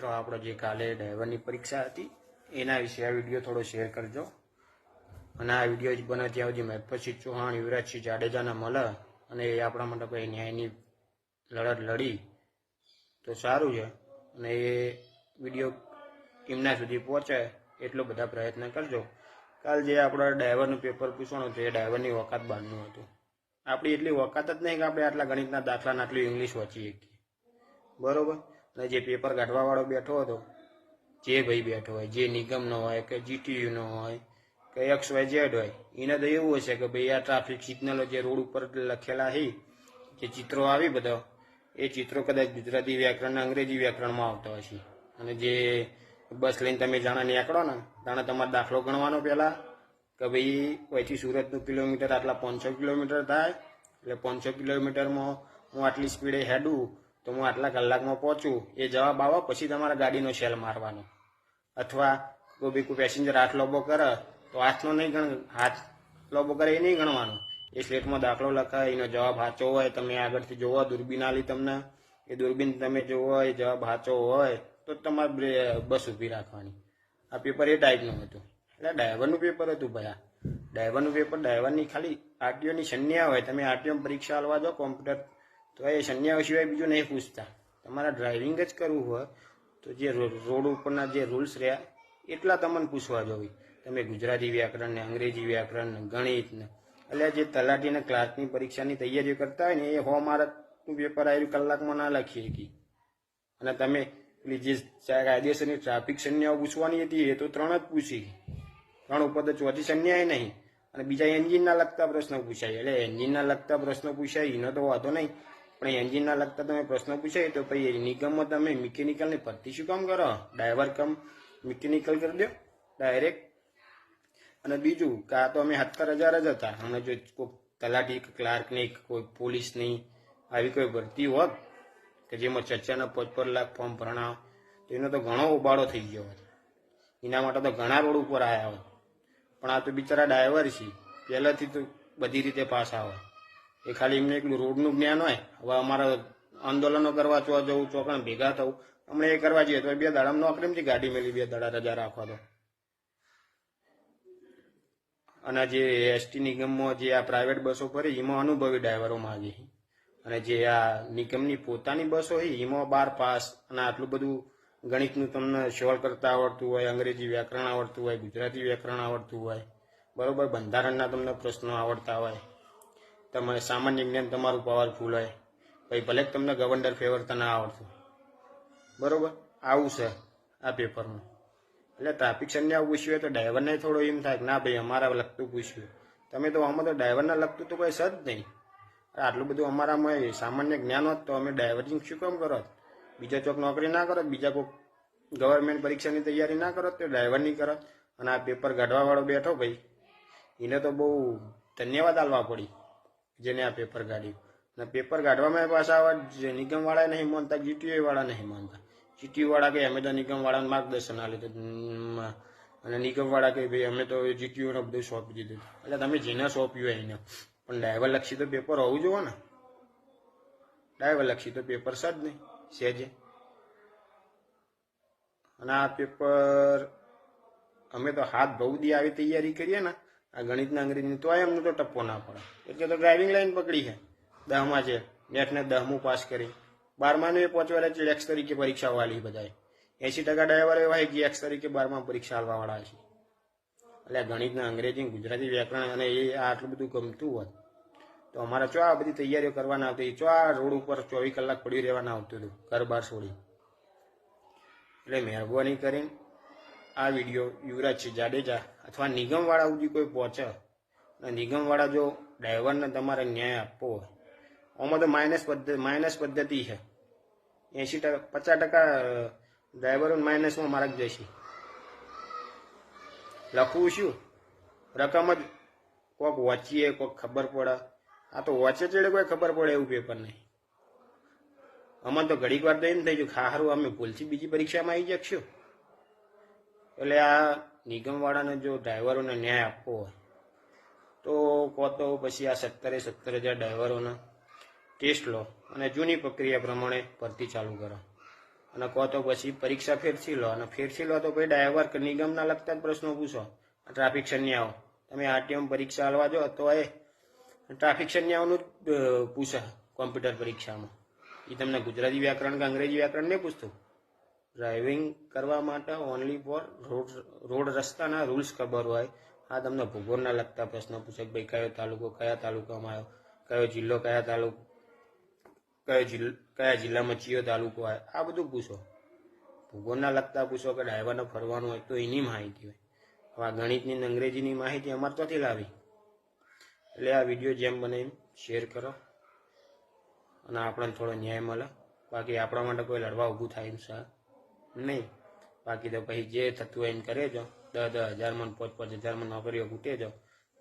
મિત્રો, આપણે જે કાલે ડ્રાઈવરની પરીક્ષા હતી, એના વિશે આ વીડિયો થોડો શેર કરજો. અને આ વીડિયો જ બને ત્યાં સુધી મહેપતસિંહ ચૌહાણ, યુવરાજસિંહ જાડેજાના મળે અને એ આપણા માટે કોઈ ન્યાયની લડત લડી. તો સારું છે. અને એ વીડિયો એમના સુધી પહોંચે એટલો બધા પ્રયત્ન કરજો. કાલ જે આપણા ડ્રાઈવરનું પેપર પૂછવાનું હતું, એ ડ્રાઈવરની વકાત બહારનું હતું. આપણી એટલી વકાત જ નહીં કે આપણે આટલા ગણિતના દાખલાને આટલું ઇંગ્લિશ વાંચી શકીએ. બરોબર? અને જે પેપર કાઢવાવાળો બેઠો હતો, જે ભાઈ બેઠો હોય, જે નિગમનો હોય, કે જીટીયુનો હોય, કે એક્સ વાય ઝેડ હોય, એને તો એવું હશે કે ભાઈ આ ટ્રાફિક સિગ્નલો જે રોડ ઉપર લખેલા છે જે ચિત્રો આવી બધા, એ ચિત્રો કદાચ ગુજરાતી વ્યાકરણ અંગ્રેજી વ્યાકરણમાં આવતા હશે. અને જે બસ લઈને તમે જાણે નીકળો ને, જાણે તમારે દાખલો ગણવાનો પહેલાં કે ભાઈ અહીંથી સુરતનું કિલોમીટર આટલા પાંચસો કિલોમીટર થાય, એટલે પાંચસો કિલોમીટરમાં હું આટલી સ્પીડે હેડું તો હું આટલા કલાકમાં પહોંચું, એ જવાબ આવો, પછી તમારા ગાડીનો શેલ મારવાનો. અથવા કોઈ બી કોઈ પેસેન્જર હાથ લોબો કરે, તો હાથનો નહીં ગણ, હાથ લોબો કરે એ નહીં ગણવાનો. એ સ્લેટમાં દાખલો લખાય, એનો જવાબ સાચો હોય, તમે આગળથી જોવો, દૂરબીન આલી તમને. એ દૂરબીન તમે જોવો, એ જવાબ સાચો હોય, તો તમારે બસ ઊભી રાખવાની. આ પેપર એ ટાઈપનું હતું. એટલે ડ્રાઈવરનું પેપર હતું ભાઈ ડ્રાઈવરનું પેપર, ડ્રાઈવરની ખાલી આરટીઓની સંન્યા હોય, તમે આરટીઓ પરીક્ષા આલવા જાઓ, કોમ્પ્યુટર તો એ સંજ્ઞાઓ સિવાય બીજું નહીં પૂછતા. તમારા ડ્રાઇવિંગ જ કરવું હોય તો જે રોડ ઉપરના જે રૂલ્સ રહ્યા, એટલા તમને પૂછવા જોઈએ તમે ગુજરાતી વ્યાકરણ ને અંગ્રેજી વ્યાકરણ ને ગણિત ને એટલે જે તલાટી ને ક્લાર્કની પરીક્ષાની તૈયારીઓ કરતા હોય ને, એ હો માર્કનું પેપર આવ્યું કલાકમાં ના લખી શકી. અને તમે પેલી જે કાયદેસરની ટ્રાફિક સંન્યાઓ પૂછવાની હતી, એ તો ત્રણ જ પૂછી. ત્રણ ઉપર તો ચોથી સંન્યાય નહીં. અને બીજા એન્જિનના લગતા પ્રશ્નો પૂછાય. એટલે એન્જિનના લગતા પ્રશ્નો પૂછાય, એનો તો વાંધો નહીં. પણ એન્જિનના લગતા તમે પ્રશ્ન પૂછાય તો પછી નિગમમાં તમે મિકેનિકલની ભરતી શું કામ કરો? ડ્રાઈવર કમ મિકેનિકલ કરી દો ડાયરેક્ટ અને બીજું કે આ તો અમે સત્તર હજાર જ હતા. અને જો કોઈ તલાટી કે કોઈ પોલીસની આવી કોઈ ભરતી હોત, કે જેમાં ચર્ચાના પાંચ પર લાખ ફોર્મ ભરણા, તો એનો તો ઘણો ઉબાળો થઈ ગયો હોત. એના માટે તો ઘણા રોડ ઉપર આવ્યા હોત. પણ આ તો બિચારા ડ્રાઈવર છે. પહેલાંથી તો બધી રીતે પાસ આવે. એ ખાલી એમને એકલું રોડનું જ્ઞાન હોય. હવે અમારા આંદોલનો કરવા ચો જવું ચોકણ ભેગા થવું. હમણાં એ કરવા જઈએ તો બે દાડામાં નોકરીમાંથી ગાડી મેલી, બે દાડા રજા રાખવા તો અને જે એસટી નિગમમાં જે આ પ્રાઇવેટ બસો ફરી એમાં અનુભવી ડ્રાઈવરો માગી અને જે આ નિગમની પોતાની બસો હોય, એમાં બાર પાસ અને આટલું બધું ગણિતનું તમને સોલ્વ કરતા આવડતું હોય, અંગ્રેજી વ્યાકરણ આવડતું હોય, ગુજરાતી વ્યાકરણ આવડતું હોય, બરોબર, બંધારણના તમને પ્રશ્નો આવડતા હોય. તમે સામાન્ય જ્ઞાન તમારું પાવરફુલ હોય. પછી ભલે તમને ગવર્નર ફેવર તો ના આવડતું. બરોબર? આવું છે આ પેપરમાં એટલે ટ્રાફિક સંજ્ઞા પૂછ્યું હોય તો ડ્રાઈવરને થોડો એમ થાય કે ના ભાઈ, અમારા લગતું પૂછ્યું. તમે તો આમાં તો ડ્રાઈવરને લગતું તો કોઈ સજ નહીં. આટલું બધું અમારામાં સામાન્ય જ્ઞાન હોત તો અમે ડ્રાઈવરિંગ શું કામ કરો? બીજા ચોક નોકરી ના કરો, બીજા કોઈક ગવર્મેન્ટ પરીક્ષાની તૈયારી ના કરો તો ડ્રાઈવરની કરો. અને આ પેપર કાઢવાવાળો બેઠો ભાઈ. એને તો બહુ ધન્યવાદ આલવા પડી. જેને આ પેપર કાઢ્યું અને પેપર કાઢવામાં પાછા આવા નિગમવાળા નહીં માનતા જીટીયુ વાળા નહીં માનતા. જીટીયુ વાળા કે અમે તો નિગમવાળાને માર્ગદર્શન આલે તો અને નિગમવાળા કે ભાઈ અમે તો જીટીયુને બધું સોંપી દીધું. એટલે તમે જેને સોંપ્યું એને. પણ ડ્રાઈવર લક્ષી તો પેપર હોવું જોઈએ ને. ડ્રાઈવર લક્ષી તો પેપર છે જ નહીં સેજે અને આ પેપર અમે તો હાથ બહુ દી આવી તૈયારી કરીએ ને આ ગણિતના અંગ્રેજીની તો એમને તો ટપ્પો ના પડે. એટલે તો ડ્રાઇવિંગ લાઇન પકડી છે. દહમાં છે. નેટને દહમું પાસ કરી. બારમાનું એ પહોંચવાના છે એક્સ તરીકે પરીક્ષા વાળી બધાએ. એંસી ટકા ડ્રાઈવર એવા હોય કે એક્સ તરીકે બારમા પરીક્ષા આલવાવાળા છે. એટલે ગણિતના અંગ્રેજી ગુજરાતી વ્યાકરણ અને એ આટલું બધું ગમતું હોત તો અમારે ચો આ બધી તૈયારીઓ કરવાના આવતી? ચો આ રોડ ઉપર ચોવીસ કલાક પડી રહેવાના આવતું હતું? ઘર બાર છોડી. એટલે મહેરબાની કરીને આ વીડિયો યુવરાજસિંહ જાડેજા અથવા નિગમવાળા સુધી કોઈ પહોંચે. અને નિગમવાળા જો ડ્રાઈવરને તમારે ન્યાય આપવો હોય, આમાં તો માઇનસ પદ્ધતિ માઇનસ પદ્ધતિ છે. એંશી ટકા, પચાસ ટકા ડ્રાઈવરો માઇનસમાં માર્ક જશે લખવું શું? રકમ જ કોક વાંચીએ, કોક ખબર પડે. આ તો વાંચે ચડે કોઈ ખબર પડે એવું પેપર નહીં. અમારે તો ઘડીક વાર તો એમ થઈ ગયું ખારું અમે ભૂલથી બીજી પરીક્ષામાં આવી જશું એટલે આ નિગમવાળાને જો ડ્રાઈવરોને ન્યાય આપવો હોય, તો કહો તો પછી આ સત્તરે સત્તર હજાર ડ્રાઈવરોના ટેસ્ટ લો અને જૂની પ્રક્રિયા પ્રમાણે ભરતી ચાલુ કરો. અને કહો તો પછી પરીક્ષા ફેરથી લો અને ફેરથી લો તો પછી ડ્રાઈવર નિગમના લગતા જ પ્રશ્નો પૂછો. ટ્રાફિક સંન્યાઓ, તમે આરટીએમ પરીક્ષા હાલવા જો તો એ ટ્રાફિક સંન્યાઓનું જ પૂછે કોમ્પ્યુટર પરીક્ષામાં. એ તમને ગુજરાતી વ્યાકરણ કે અંગ્રેજી વ્યાકરણ નહીં પૂછતું? ડ્રાઇવિંગ કરવા માટે ઓનલી ફોર રોડ રોડ રસ્તાના રૂલ્સ ખબર હોય. આ તમને ભૂગોળના લગતા પ્રશ્નો પૂછે કે ભાઈ કયો તાલુકો, કયા તાલુકામાં આવ્યો, કયો જિલ્લો, કયા તાલુકો, કયો જિલ્લો, કયા જિલ્લામાં ચિયો તાલુકો આવે આ બધું પૂછો. ભૂગોળના લગતા પૂછો કે ડ્રાઈવરને ફરવાનું હોય તો એની માહિતી હોય. હવે આ ગણિતની અંગ્રેજીની માહિતી અમારે ત્યાંથી લાવી? એટલે આ વીડિયો જેમ બને એમ શેર કરો. અને આપણને થોડો ન્યાય મળે. બાકી આપણા માટે કોઈ લડવા ઊભું થાય એમ છે. નહીં. બાકી તો પછી જે થતું હોય એમ કરે જો દસ દસ હજારમાં પાંચ પાંચ હજારમાં નોકરીઓ ખૂટે જો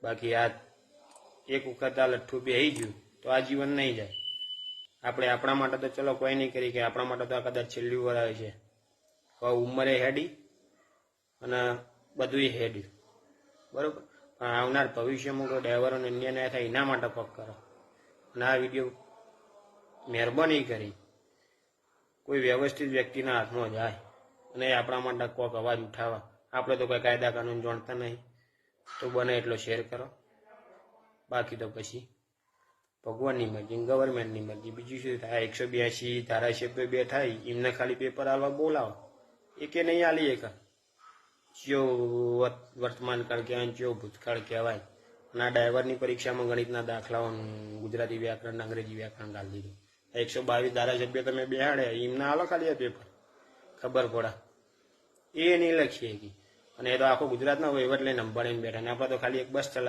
બાકી આ એક વખત આ લઠ્ઠું બે ગયું તો આ જીવન નહીં જાય. આપણે આપણા માટે તો ચલો કોઈ નહીં કરી કે આપણા માટે તો આ કદાચ છેલ્લી આવે છે. ઉંમરે હેડી અને બધુંય હેડ્યું. બરોબર? પણ આવનાર ભવિષ્યમાં કોઈ ડ્રાઈવરોને અન્ય ના થાય એના માટે પગ કરો. અને આ વીડિયો મહેરબાની કરી. કોઈ વ્યવસ્થિત વ્યક્તિના હાથમાં જાય અને એ આપણા માટે કોક અવાજ ઉઠાવવા આપણે તો કોઈ કાયદા કાનૂન જાણતા નહીં. તો બને એટલો શેર કરો. બાકી તો પછી ભગવાનની મરજી ગવર્મેન્ટની મરજી. બીજું શું થાય? એકસો બ્યાસી ધારાસભ્ય થાય એમને ખાલી પેપર આવવા બોલાવો. એ કે નહીં આલી એક? જો વર્ત- વર્તમાન કાળ કહેવાય ચિયો ભૂતકાળ કહેવાય. ના ડ્રાઈવરની પરીક્ષામાં ગણિતના દાખલાઓ ગુજરાતી વ્યાકરણ અંગ્રેજી વ્યાકરણ ગાલી દીધું. એકસો બાવીસ ધારાસભ્ય તમે બેહાડ્યા એમને આલો ખાલી પેપર ખબર પડે એ નહીં લખીએ અને એ તો આખો ગુજરાતના વહીવટ લઈને અંબાડીને બેઠા. ને આપણે તો ખાલી એક બસ ચલાવ